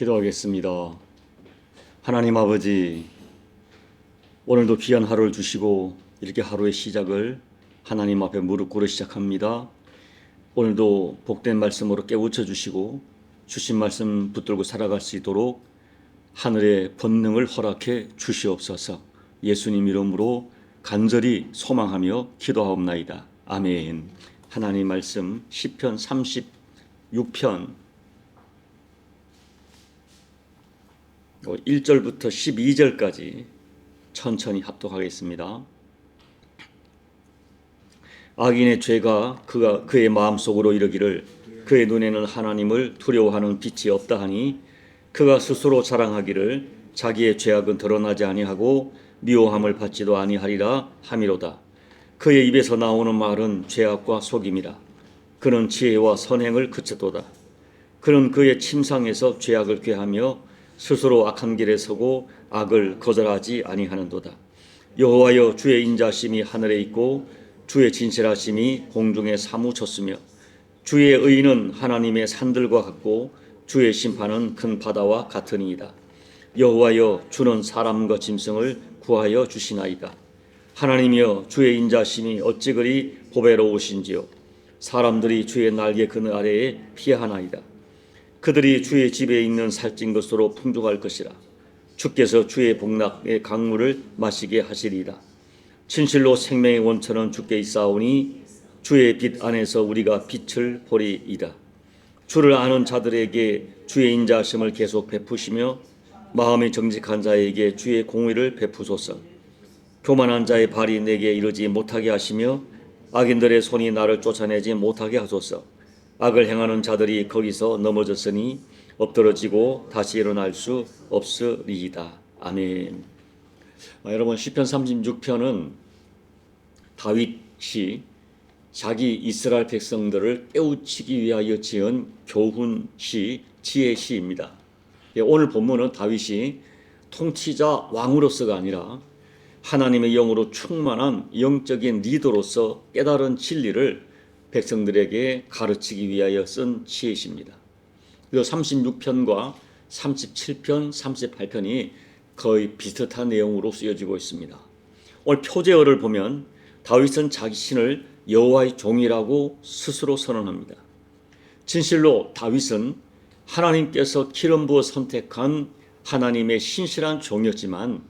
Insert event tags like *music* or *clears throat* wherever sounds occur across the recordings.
기도하겠습니다. 하나님 아버지, 오늘도 귀한 하루를 주시고 이렇게 하루의 시작을 하나님 앞에 무릎 꿇어 시작합니다. 오늘도 복된 말씀으로 깨우쳐 주시고 주신 말씀 붙들고 살아갈 수 있도록 하늘의 본능을 허락해 주시옵소서. 예수님 이름으로 간절히 소망하며 기도하옵나이다. 아멘. 하나님 말씀 시편 36편 1절부터 12절까지 천천히 합독하겠습니다. 악인의 죄가 그가 그의 마음속으로 이르기를 그의 눈에는 하나님을 두려워하는 빛이 없다 하니 그가 스스로 자랑하기를 자기의 죄악은 드러나지 아니하고 미워함을 받지도 아니하리라 함이로다. 그의 입에서 나오는 말은 죄악과 속임이라. 그는 지혜와 선행을 그쳤도다. 그는 그의 침상에서 죄악을 꾀하며 스스로 악한 길에 서고 악을 거절하지 아니하는도다. 여호와여 주의 인자심이 하늘에 있고 주의 진실하심이 공중에 사무쳤으며 주의 의는 하나님의 산들과 같고 주의 심판은 큰 바다와 같으니이다. 여호와여 주는 사람과 짐승을 구하여 주시나이다. 하나님이여 주의 인자심이 어찌 그리 보배로우신지요 사람들이 주의 날개 그늘 아래에 피하나이다. 그들이 주의 집에 있는 살찐 것으로 풍족할 것이라. 주께서 주의 복락의 강물을 마시게 하시리이다. 진실로 생명의 원천은 주께 있사오니 주의 빛 안에서 우리가 빛을 보리이다. 주를 아는 자들에게 주의 인자심을 계속 베푸시며 마음이 정직한 자에게 주의 공의를 베푸소서. 교만한 자의 발이 내게 이르지 못하게 하시며 악인들의 손이 나를 쫓아내지 못하게 하소서. 악을 행하는 자들이 거기서 넘어졌으니 엎드러지고 다시 일어날 수 없으리이다. 아멘. 아, 여러분 시편 36편은 다윗이 자기 이스라엘 백성들을 깨우치기 위하여 지은 교훈시 지혜시입니다. 예, 오늘 본문은 다윗이 통치자 왕으로서가 아니라 하나님의 영으로 충만한 영적인 리더로서 깨달은 진리를 백성들에게 가르치기 위하여 쓴 지혜시입니다. 그래서 36편과 37편, 38편이 거의 비슷한 내용으로 쓰여지고 있습니다. 오늘 표제어를 보면 다윗은 자기 신을 여호와의 종이라고 스스로 선언합니다. 진실로 다윗은 하나님께서 기름 부어 선택한 하나님의 신실한 종이었지만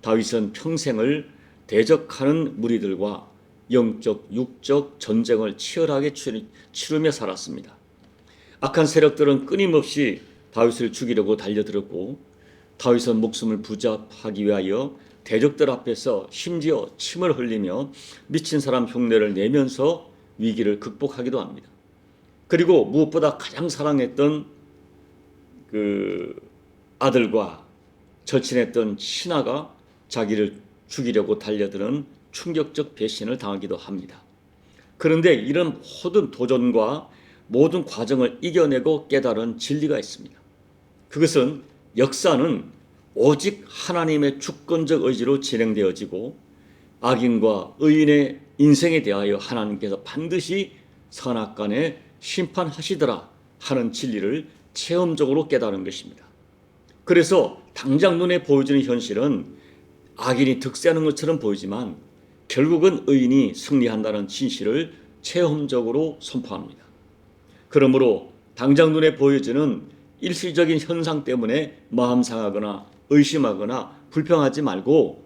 다윗은 평생을 대적하는 무리들과 영적, 육적 전쟁을 치열하게 치르며 살았습니다. 악한 세력들은 끊임없이 다윗을 죽이려고 달려들었고 다윗은 목숨을 부잡하기 위하여 대적들 앞에서 심지어 침을 흘리며 미친 사람 흉내를 내면서 위기를 극복하기도 합니다. 그리고 무엇보다 가장 사랑했던 그 아들과 절친했던 신하가 자기를 죽이려고 달려드는 충격적 배신을 당하기도 합니다. 그런데 이런 모든 도전과 모든 과정을 이겨내고 깨달은 진리가 있습니다. 그것은 역사는 오직 하나님의 주권적 의지로 진행되어지고 악인과 의인의 인생에 대하여 하나님께서 반드시 선악간에 심판하시더라 하는 진리를 체험적으로 깨달은 것입니다. 그래서 당장 눈에 보여지는 현실은 악인이 득세하는 것처럼 보이지만 결국은 의인이 승리한다는 진실을 체험적으로 선포합니다. 그러므로 당장 눈에 보여지는 일시적인 현상 때문에 마음 상하거나 의심하거나 불평하지 말고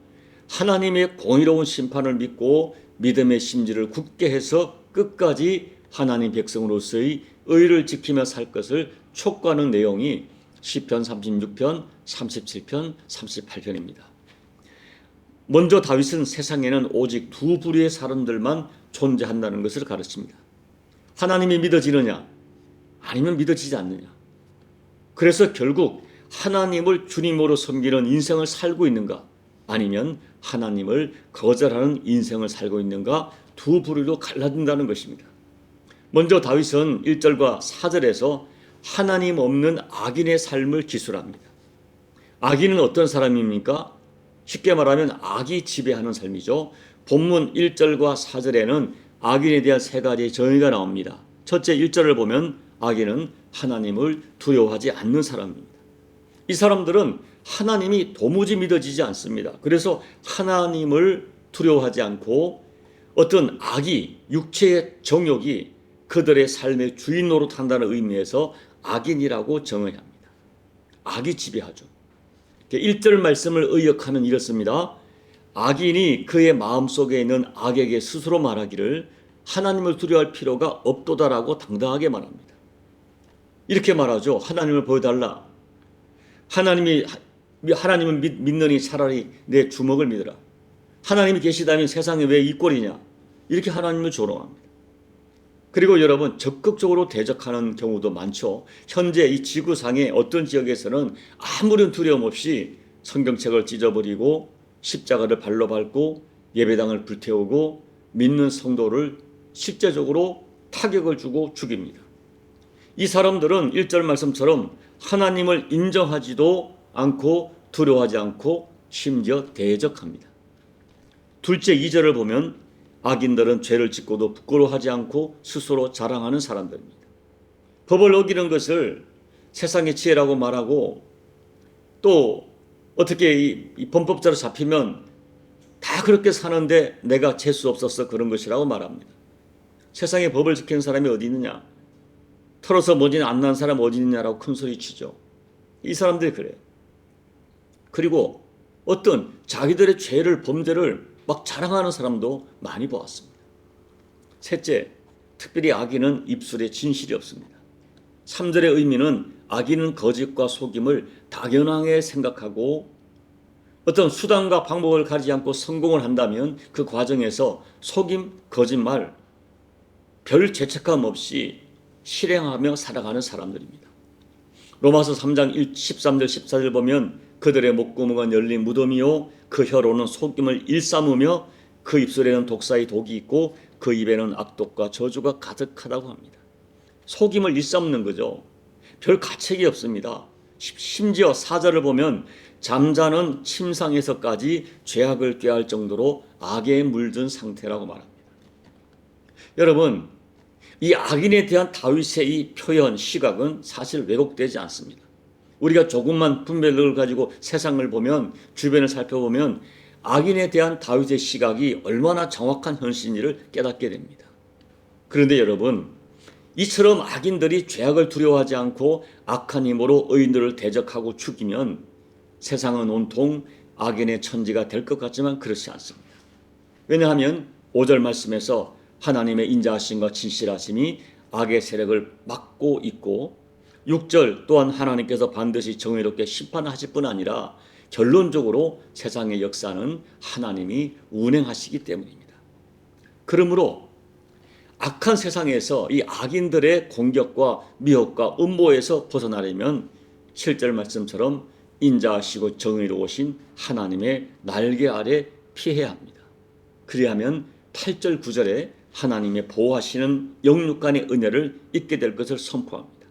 하나님의 공의로운 심판을 믿고 믿음의 심지를 굳게 해서 끝까지 하나님 백성으로서의 의를 지키며 살 것을 촉구하는 내용이 시편 36편, 37편, 38편입니다. 먼저 다윗은 세상에는 오직 두 부류의 사람들만 존재한다는 것을 가르칩니다. 하나님이 믿어지느냐 아니면 믿어지지 않느냐. 그래서 결국 하나님을 주님으로 섬기는 인생을 살고 있는가 아니면 하나님을 거절하는 인생을 살고 있는가 두 부류로 갈라진다는 것입니다. 먼저 다윗은 1절과 4절에서 하나님 없는 악인의 삶을 기술합니다. 악인은 어떤 사람입니까? 쉽게 말하면 악이 지배하는 삶이죠. 본문 1절과 4절에는 악인에 대한 세 가지 정의가 나옵니다. 첫째 1절을 보면 악인은 하나님을 두려워하지 않는 사람입니다. 이 사람들은 하나님이 도무지 믿어지지 않습니다. 그래서 하나님을 두려워하지 않고 어떤 악이 육체의 정욕이 그들의 삶의 주인 노릇한다는 의미에서 악인이라고 정의 합니다. 악이 지배하죠. 1절 말씀을 의역하면 이렇습니다. 악인이 그의 마음속에 있는 악에게 스스로 말하기를 하나님을 두려워할 필요가 없도다라고 당당하게 말합니다. 이렇게 말하죠. 하나님을 보여달라. 하나님이 하나님을 믿, 믿느니 차라리 내 주먹을 믿으라. 하나님이 계시다면 세상에 왜 이 꼴이냐? 이렇게 하나님을 조롱합니다. 그리고 여러분 적극적으로 대적하는 경우도 많죠. 현재 이 지구상의 어떤 지역에서는 아무런 두려움 없이 성경책을 찢어버리고 십자가를 발로 밟고 예배당을 불태우고 믿는 성도를 실제적으로 타격을 주고 죽입니다. 이 사람들은 1절 말씀처럼 하나님을 인정하지도 않고 두려워하지 않고 심지어 대적합니다. 둘째 2절을 보면 악인들은 죄를 짓고도 부끄러워하지 않고 스스로 자랑하는 사람들입니다. 법을 어기는 것을 세상의 지혜라고 말하고 또 어떻게 이, 이 범법자로 잡히면 다 그렇게 사는데 내가 재수 없었어 그런 것이라고 말합니다. 세상에 법을 지키는 사람이 어디 있느냐? 털어서 먼지는 안 난 사람 어디 있느냐라고 큰 소리 치죠. 이 사람들이 그래요. 그리고 어떤 자기들의 죄를 범죄를 막 자랑하는 사람도 많이 보았습니다. 셋째, 특별히 악인은 입술에 진실이 없습니다. 3절의 의미는 악인은 거짓과 속임을 당연하게 생각하고 어떤 수단과 방법을 가리지 않고 성공을 한다면 그 과정에서 속임, 거짓말, 별 죄책감 없이 실행하며 살아가는 사람들입니다. 로마서 3장 13절 14절 보면 그들의 목구멍은 열린 무덤이요 그 혀로는 속임을 일삼으며 그 입술에는 독사의 독이 있고 그 입에는 악독과 저주가 가득하다고 합니다. 속임을 일삼는 거죠. 별 가책이 없습니다. 심지어 사절을 보면 잠자는 침상에서까지 죄악을 꾀할 정도로 악에 물든 상태라고 말합니다. 여러분, 이 악인에 대한 다윗의 이 표현, 시각은 사실 왜곡되지 않습니다. 우리가 조금만 분별력을 가지고 세상을 보면 주변을 살펴보면 악인에 대한 다윗의 시각이 얼마나 정확한 현실인지를 깨닫게 됩니다. 그런데 여러분, 이처럼 악인들이 죄악을 두려워하지 않고 악한 힘으로 의인들을 대적하고 죽이면 세상은 온통 악인의 천지가 될 것 같지만 그렇지 않습니다. 왜냐하면 5절 말씀에서 하나님의 인자하심과 진실하심이 악의 세력을 막고 있고 6절 또한 하나님께서 반드시 정의롭게 심판하실 뿐 아니라 결론적으로 세상의 역사는 하나님이 운행하시기 때문입니다. 그러므로 악한 세상에서 이 악인들의 공격과 미혹과 음모에서 벗어나려면 7절 말씀처럼 인자하시고 정의로우신 하나님의 날개 아래 피해야 합니다. 그리하면 8절 9절에 하나님의 보호하시는 영육간의 은혜를 잊게 될 것을 선포합니다.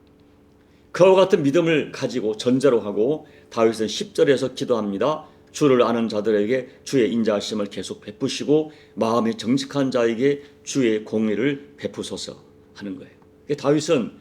그와 같은 믿음을 가지고 전제로 하고 다윗은 10절에서 기도합니다. 주를 아는 자들에게 주의 인자하심을 계속 베푸시고 마음이 정직한 자에게 주의 공의를 베푸소서 하는 거예요. 다윗은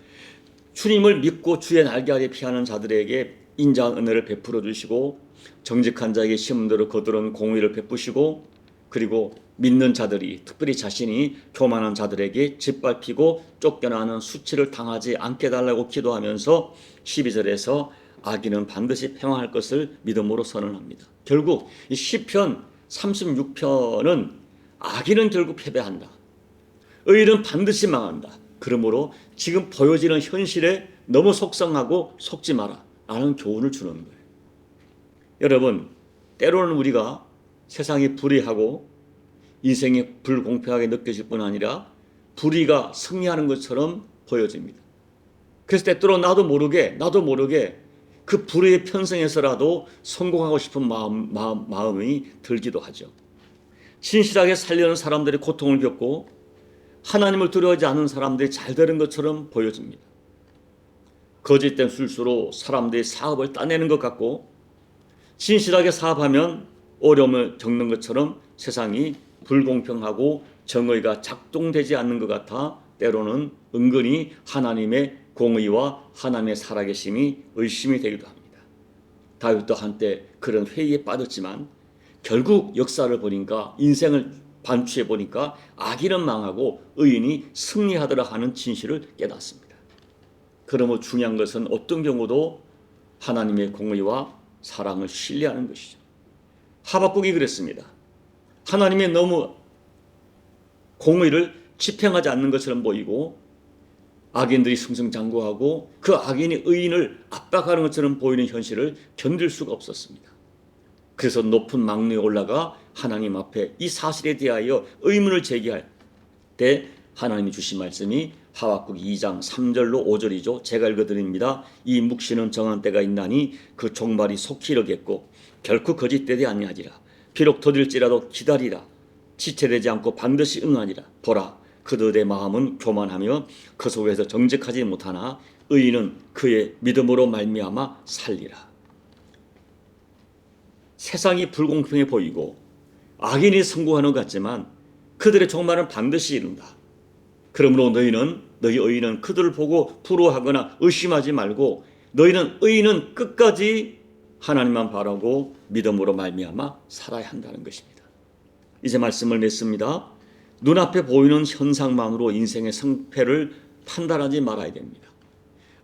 주님을 믿고 주의 날개 아래 피하는 자들에게 인자한 은혜를 베풀어 주시고 정직한 자에게 심음대로 거두는 공의를 베푸시고 그리고 믿는 자들이 특별히 자신이 교만한 자들에게 짓밟히고 쫓겨나는 수치를 당하지 않게 달라고 기도하면서 12절에서 악인은 반드시 평화할 것을 믿음으로 선언합니다. 결국 이 시편 36편은 악인은 결국 패배한다. 의인은 반드시 망한다. 그러므로 지금 보여지는 현실에 너무 속상하고 속지 마라. 라는 교훈을 주는 거예요. 여러분, 때로는 우리가 세상이 불의하고 인생이 불공평하게 느껴질 뿐 아니라 불의가 승리하는 것처럼 보여집니다. 그래서 때때로 나도 모르게 나도 모르게 그 불의의 편성에서라도 성공하고 싶은 마음, 마음, 마음이 들기도 하죠. 진실하게 살려는 사람들이 고통을 겪고 하나님을 두려워하지 않는 사람들이 잘 되는 것처럼 보여집니다. 거짓된 술수로 사람들이 사업을 따내는 것 같고 진실하게 사업하면 어려움을 겪는 것처럼 세상이 불공평하고 정의가 작동되지 않는 것 같아 때로는 은근히 하나님의 공의와 하나님의 살아계심이 의심이 되기도 합니다. 다윗도 한때 그런 회의에 빠졌지만 결국 역사를 보니까 인생을 반추해 보니까 악인은 망하고 의인이 승리하더라 하는 진실을 깨닫습니다. 그러므로 중요한 것은 어떤 경우도 하나님의 공의와 사랑을 신뢰하는 것이죠. 하박국이 그랬습니다. 하나님의 너무 공의를 집행하지 않는 것처럼 보이고 악인들이 승승장구하고 그 악인이 의인을 압박하는 것처럼 보이는 현실을 견딜 수가 없었습니다. 그래서 높은 망루에 올라가 하나님 앞에 이 사실에 대하여 의문을 제기할 때 하나님이 주신 말씀이 하박국 2장 3절로 5절이죠. 제가 읽어드립니다. 이 묵시는 정한 때가 있나니 그 종말이 속히 이르겠고 결코 거짓되지 아니하리라. 비록 더딜지라도 기다리라. 지체되지 않고 반드시 응하리라. 보라 그들의 마음은 교만하며 그 속에서 정직하지 못하나 의인은 그의 믿음으로 말미암아 살리라. 세상이 불공평해 보이고 악인이 성공하는 것 같지만 그들의 종말은 반드시 이룬다. 그러므로 너희는 너희 의인은 그들을 보고 부러워하거나 의심하지 말고 너희는 의인은 끝까지 하나님만 바라고 믿음으로 말미암아 살아야 한다는 것입니다. 이제 말씀을 맺습니다. 눈앞에 보이는 현상만으로 인생의 성패를 판단하지 말아야 됩니다.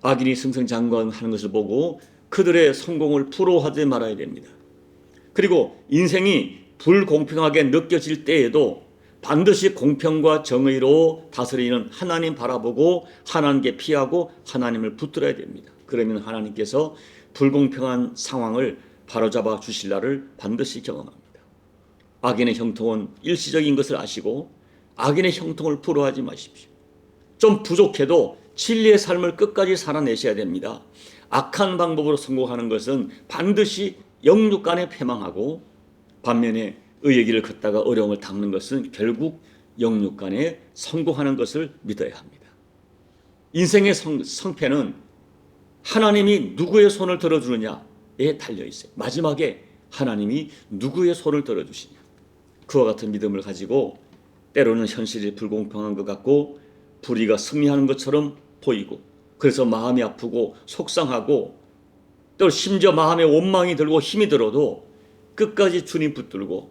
악인이 승승장구하는 것을 보고 그들의 성공을 부러워하지 말아야 됩니다. 그리고 인생이 불공평하게 느껴질 때에도 반드시 공평과 정의로 다스리는 하나님 바라보고 하나님께 피하고 하나님을 붙들어야 됩니다. 그러면 하나님께서 불공평한 상황을 바로잡아 주실 날을 반드시 경험합니다. 악인의 형통은 일시적인 것을 아시고 악인의 형통을 부러워하지 마십시오. 좀 부족해도 진리의 삶을 끝까지 살아내셔야 됩니다. 악한 방법으로 성공하는 것은 반드시 영육간에 패망하고 반면에 의의 길을 걷다가 어려움을 당는 것은 결국 영육간에 성공하는 것을 믿어야 합니다. 인생의 성, 성패는 하나님이 누구의 손을 들어주느냐에 달려 있어요. 마지막에 하나님이 누구의 손을 들어주시냐. 그와 같은 믿음을 가지고 때로는 현실이 불공평한 것 같고 불의가 승리하는 것처럼 보이고 그래서 마음이 아프고 속상하고 또 심지어 마음에 원망이 들고 힘이 들어도 끝까지 주님 붙들고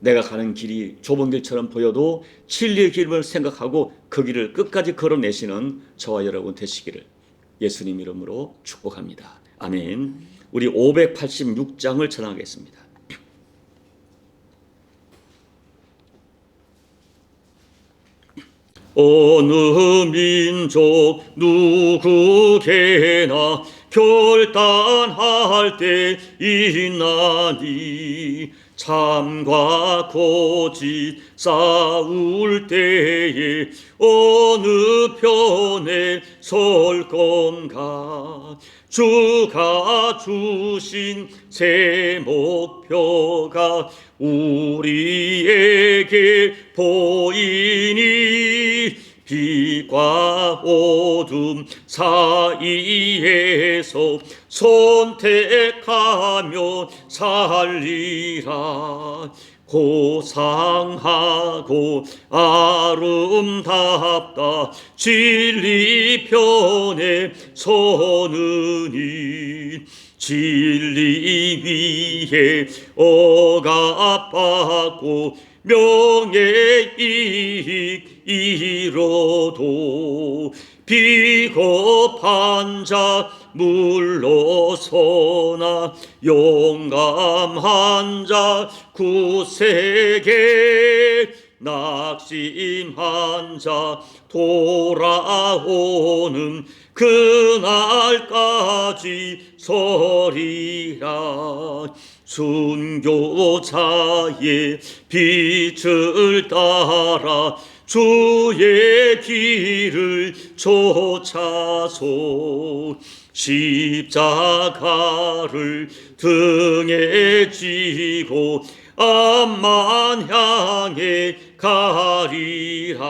내가 가는 길이 좁은 길처럼 보여도 진리의 길을 생각하고 그 길을 끝까지 걸어내시는 저와 여러분 되시기를 예수님 이름으로 축복합니다. 아멘. 우리 586장을 전하겠습니다. *clears throat* 어느 민족 누구게나 결단할 때 있나니 참과 거짓 싸울 때에 어느 편에 설 건가? 주가 주신 새 목표가 우리에게 보이니 빛과 어둠 사이에서 선택하며 살리라. 고상하고 아름답다. 진리 편에 서느니 진리 위에 억압받고 명예 이익 이로도 비겁한 자 물러서나 용감한 자 구세게 낙심한 자 돌아오는 그날까지 서리라 순교자의 빛을 따라 주의 길을 쫓아서 십자가를 등에 지고 암만 향해 가리라.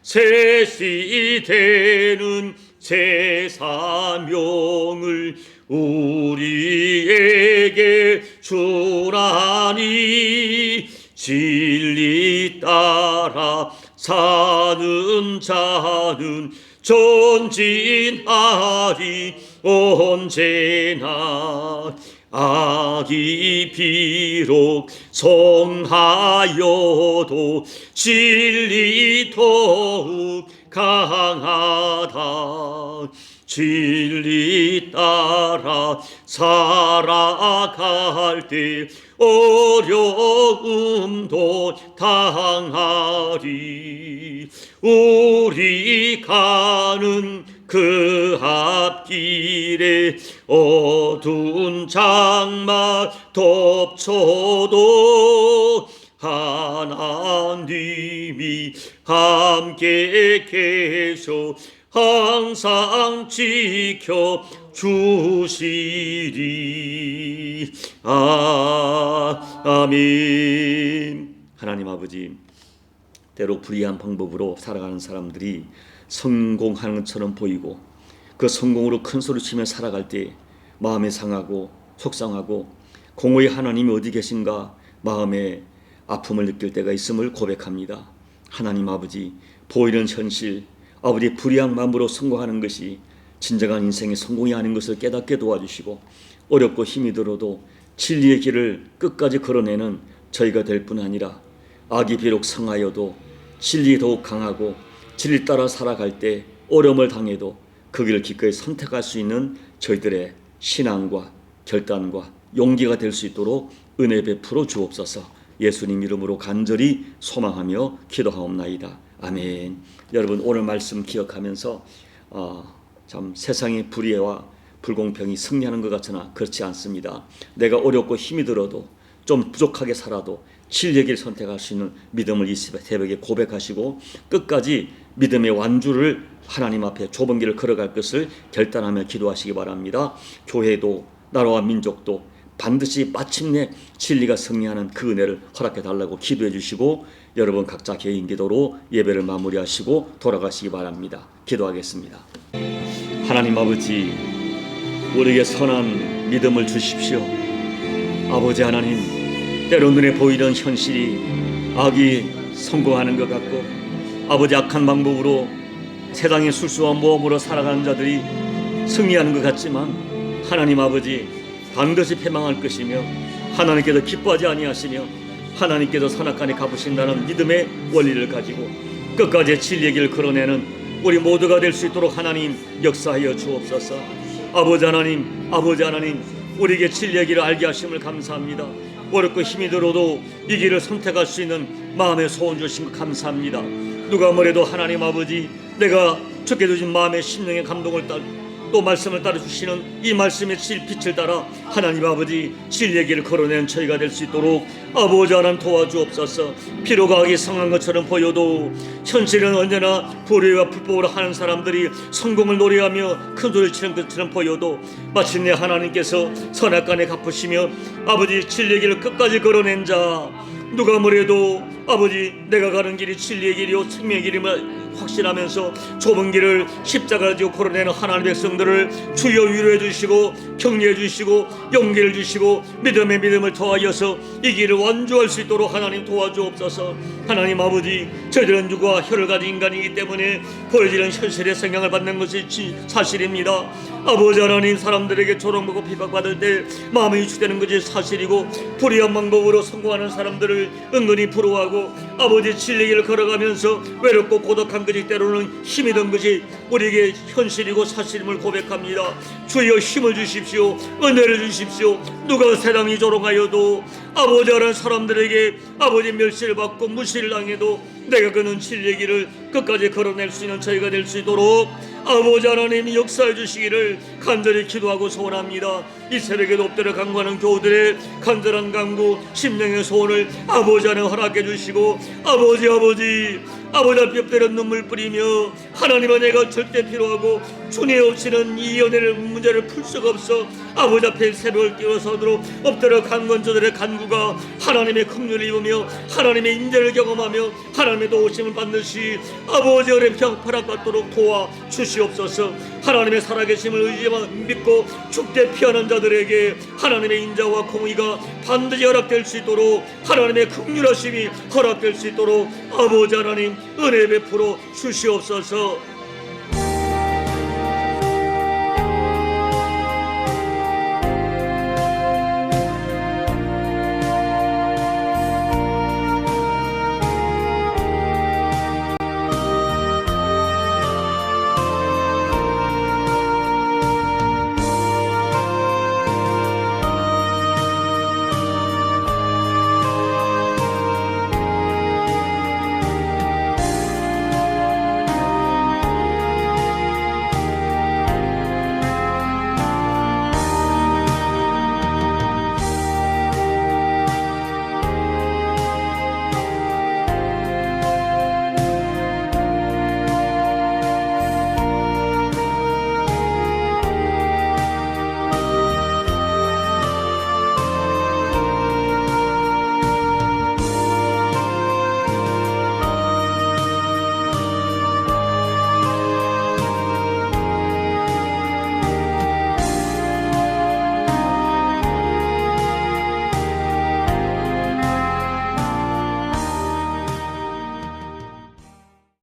새 시대는 새 사명을 우리에게 주라니 진리 따라 사는 자는 전진하리 언제나 악이 비록 성하여도 진리 더욱 강하다. 진리 따라 살아갈 때 어려움도 당하리. 우리 가는 그 앞길에 어두운 장막 덮쳐도 하나님이 함께 계셔 항상 지켜 주시리 아, 아멘 하나님 아버지 때로 불의한 방법으로 살아가는 사람들이 성공하는 것처럼 보이고 그 성공으로 큰 소리 치며 살아갈 때 마음이 상하고 속상하고 공허의 하나님이 어디 계신가 마음에 아픔을 느낄 때가 있음을 고백합니다. 하나님 아버지 보이는 현실 아버지 불의한 마음으로 성공하는 것이 진정한 인생의 성공이 아닌 것을 깨닫게 도와주시고 어렵고 힘이 들어도 진리의 길을 끝까지 걸어내는 저희가 될 뿐 아니라 악이 비록 성하여도 진리 더욱 강하고 진리 따라 살아갈 때 어려움을 당해도 그 길을 기꺼이 선택할 수 있는 저희들의 신앙과 결단과 용기가 될 수 있도록 은혜 베풀어 주옵소서. 예수님 이름으로 간절히 소망하며 기도하옵나이다. 아멘. 여러분 오늘 말씀 기억하면서 어, 참 세상의 불의와 불공평이 승리하는 것 같으나 그렇지 않습니다. 내가 어렵고 힘이 들어도 좀 부족하게 살아도 진리의 길 선택할 수 있는 믿음을 이 새벽에 고백하시고 끝까지 믿음의 완주를 하나님 앞에 좁은 길을 걸어갈 것을 결단하며 기도하시기 바랍니다. 교회도 나라와 민족도 반드시 마침내 진리가 승리하는 그 은혜를 허락해 달라고 기도해 주시고 여러분 각자 개인 기도로 예배를 마무리하시고 돌아가시기 바랍니다. 기도하겠습니다. 하나님 아버지 우리에게 선한 믿음을 주십시오. 아버지 하나님 때로 눈에 보이는 현실이 악이 성공하는 것 같고 아버지 악한 방법으로 세상의 술수와 모험으로 살아가는 자들이 승리하는 것 같지만 하나님 아버지 반드시 패망할 것이며 하나님께서 기뻐하지 아니하시며 하나님께서 선악간에 갚으신다는 믿음의 원리를 가지고 끝까지 진리의 길을 걸어내는 우리 모두가 될 수 있도록 하나님 역사하여 주옵소서. 아버지 하나님 아버지 하나님 우리에게 진리의 길을 알게 하심을 감사합니다. 어렵고 힘이 들어도 이 길을 선택할 수 있는 마음의 소원 주신 것 감사합니다. 누가 뭐래도 하나님 아버지 내가 주께 주신 마음의 심령의 감동을 따, 또 말씀을 따라 주시는 이 말씀의 질 빛을 따라 하나님 아버지 진리의 길을 걸어낸 저희가 될 수 있도록 아버지 하나님 도와주옵소서. 피로가 하기 성한 것처럼 보여도 현실은 언제나 불의와 불법으로 하는 사람들이 성공을 노래하며 큰 소리를 치는 것처럼 보여도 마침내 하나님께서 선악간에 갚으시며 아버지 진리의 길을 끝까지 걸어낸 자 누가 뭐래도 아버지 내가 가는 길이 진리의 길이요 생명의 길임을 확신하면서 좁은 길을 십자가를 지고 걸어내는 하나님의 백성들을 주여 위로해 주시고 격려해 주시고 용기를 주시고 믿음의 믿음을 더하여서 이 길을 완주할 수 있도록 하나님 도와주옵소서. 하나님 아버지 저희들은 누가 혀를 가진 인간이기 때문에 보여지는 현실의 성향을 받는 것이 지- 사실입니다. 아버지 하나님 사람들에게 조롱받고 비박받을 때 마음이 유축되는 것이 사실이고 불의한 방법으로 성공하는 사람들을 은근히 부러워하고 아버지 진리 길을 걸어가면서 외롭고 고독한 것이 때로는 힘이 든 것이 우리에게 현실이고 사실임을 고백합니다. 주여 힘을 주십시오. 은혜를 주십시오. 누가 세상이 조롱하여도 아버지 하는 사람들에게 아버지 멸시를 받고 무시를 당해도 내가 그는 진리의 길을 끝까지 걸어낼 수 있는 저희가 될 수 있도록 아버지 하나님 역사해 주시기를 간절히 기도하고 소원합니다. 이 새벽에 높들어 강구하는 교우들의 간절한 강구, 심령의 소원을 아버지 하나님 허락해 주시고 아버지 아버지 아버지 앞에 엎드려 눈물 뿌리며 하나님은 내가 절대 필요하고 주님 없이는 이 연애를 문제를 풀 수가 없어 아버지 앞에 새벽을 깨워서 도록 엎드려 간구한 저들의 간구가 하나님의 긍휼을 입으며 하나님의 인재를 경험하며 하나님의 도우심을 받듯이 아버지 어린 평파락 받도록 도와 주시옵소서. 하나님의 살아계심을 의지만 믿고 죽게 피하는 자들에게 하나님의 인자와 공의가 반드시 허락될 수 있도록 하나님의 긍휼하심이 허락될 수 있도록 아버지 하나님 은혜 베풀어 주시옵소서